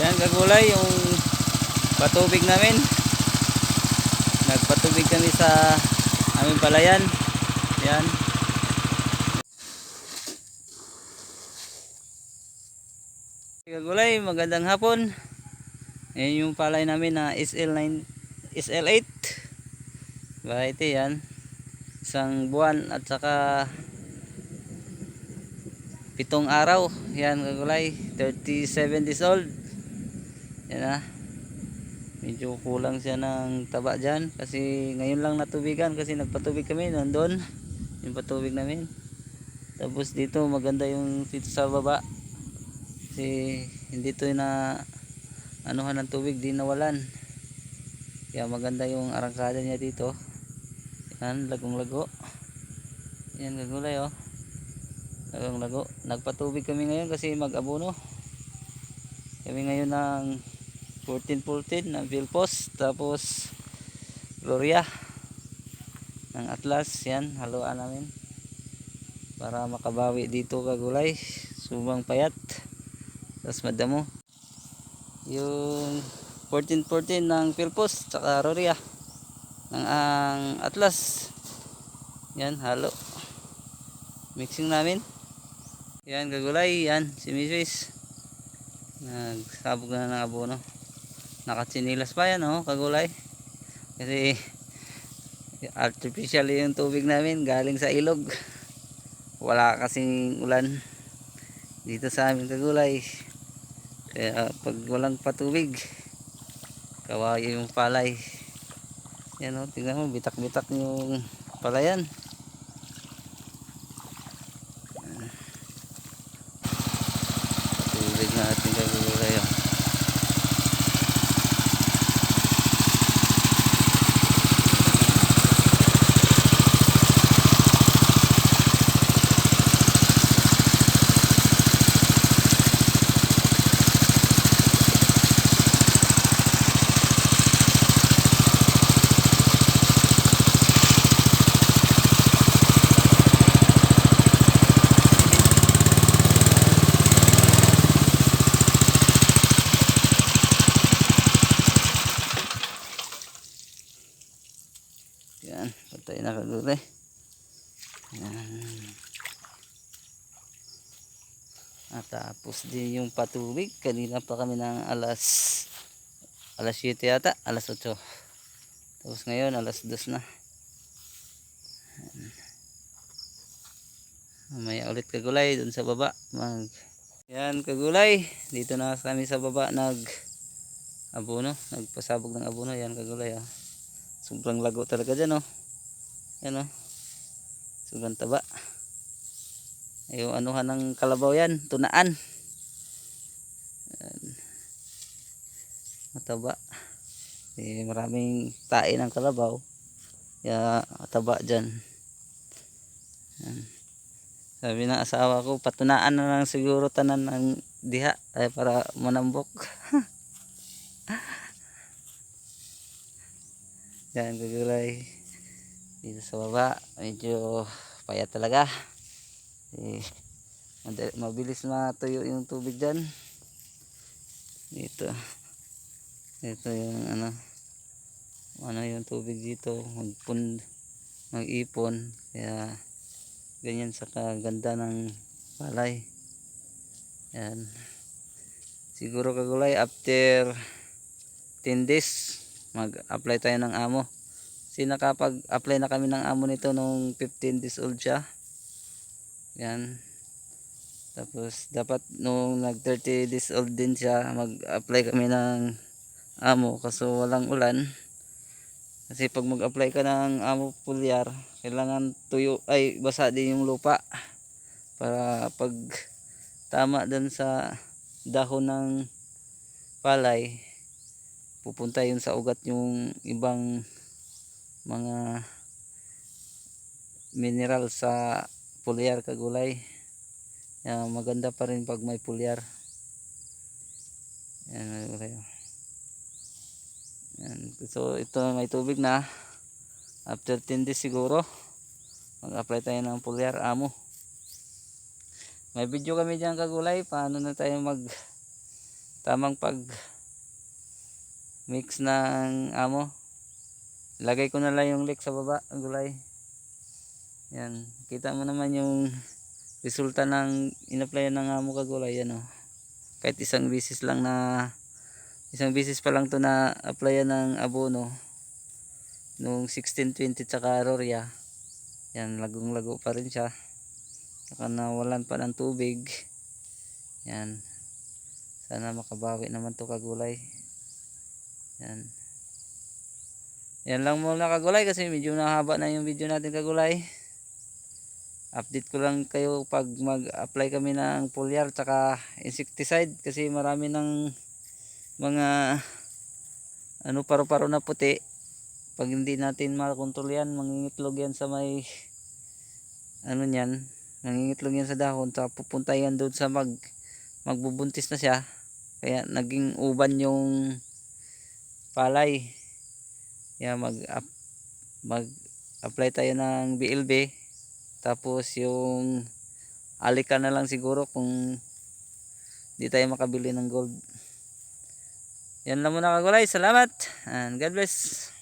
Yan kagulay yung patubig namin. Nagpatubig kami sa aming palayan. Yan. Kagulay, magandang hapon. Yan yung palay namin na SL9 SL8. Variety yan. Isang buwan at saka pitong araw. Yan kagulay, 37 days old. Yan na. Medyo kulang siya ng taba dyan kasi ngayon lang natubigan kasi nagpatubig kami nandun. Yung patubig namin. Tapos dito maganda yung dito sa baba. Kasi hindi to na anuhan ng tubig, di nawalan. Kaya maganda yung arangkada niya dito. Yan, lagong lago. Yan, gagulay oh. Lagong lago. Nagpatubig kami ngayon kasi mag-abono. Kami ngayon ng 14-14 ng Vilpos. Tapos Gloria ng Atlas. Yan, haluan namin. Para makabawi dito kagulay. Subang payat. Tapos madamo. Yung 14-14 ng Vilpos. Tsaka Gloria ng ang Atlas. Yan, halo. Mixing namin. Yan, gagulay. Yan, si Mrs. Nagsabog na ng abono. Nakatsinilas pa yan, oh, kagulay. Kasi artificial yung tubig namin galing sa ilog. Wala kasing ulan dito sa amin kagulay. Kaya pag walang patubig, kawayo yung palay. Yan o, tingnan mo, bitak-bitak yung palayan. Tubig natin kagulay o. Yan, patay na kagulay. Yan. At tapos din yung patubig. Kanina pa kami ng alas alas 7 yata, alas 8. Tapos ngayon alas 2 na. Mamaya ulit kagulay dun sa baba. Mag Yan kagulay. Dito na kami sa baba nag abono, nagpasabog ng abono. Yan kagulay ah. Sobrang lago talaga dyan oh. Yan oh. Sobrang taba. Yung anuhan ng kalabaw yan. Tunaan. Yan. Mataba. Eh, maraming tae ng kalabaw. Kaya mataba dyan. Yan. Sabi ng asawa ko, patunaan na lang siguro tanan ng diha ay para manambok. Yan, gagulay. Dito sa baba, medyo payat talaga. Eh, mabilis matuyo yung tubig dyan. Dito. Dito yung ano, ano yung tubig dito, magpun, mag-ipon. Kaya, ganyan sa kaganda ng palay. Yan. Siguro kagulay after 10 days mag-apply tayo ng amo. Kasi nakapag-apply na kami ng amo nito nung 15 days old siya. Yan. Tapos dapat nung nag 30 days old din siya mag-apply kami ng amo kaso walang ulan. Kasi pag mag-apply ka ng amo pulyar, kailangan tuyo ay basa din yung lupa para pag tama dun sa dahon ng palay pupunta yun sa ugat yung ibang mga mineral sa pulyar kagulay. Yan, maganda pa rin pag may pulyar. Yan kagulay yan, so ito may tubig na. After 10 days siguro mag apply tayo ng pulyar amo. May video kami dyan kagulay. Paano na tayo mag tamang pag mix ng amo. Lagay ko na lang yung leek sa baba, ang gulay. Yan, kita mo naman yung resulta ng inaplayan ng amo kagulay yan oh. Kahit isang bisis lang na isang bisis pa lang to na applyan ng abono nung 1620 tsaka Aurora. Yan, lagong lago pa rin siya. Saka nawalan pa ng tubig. Yan. Sana makabawi naman to kagulay. Yan. Yan lang muna kagulay kasi medyo nahaba na yung video natin kagulay. Update ko lang kayo pag mag-apply kami ng foliar tsaka insecticide kasi marami ng mga ano paro-paro na puti. Pag hindi natin makontrol yan, mangingitlog yan sa may ano niyan, nangingitlog yan sa dahon sa pupunta yan doon sa mag magbubuntis na siya. Kaya naging uban yung palay. Kaya mag mag apply tayo ng BLB tapos yung alika na lang siguro kung di tayo makabili ng gold. Yan lang muna kagulay. Salamat and God bless.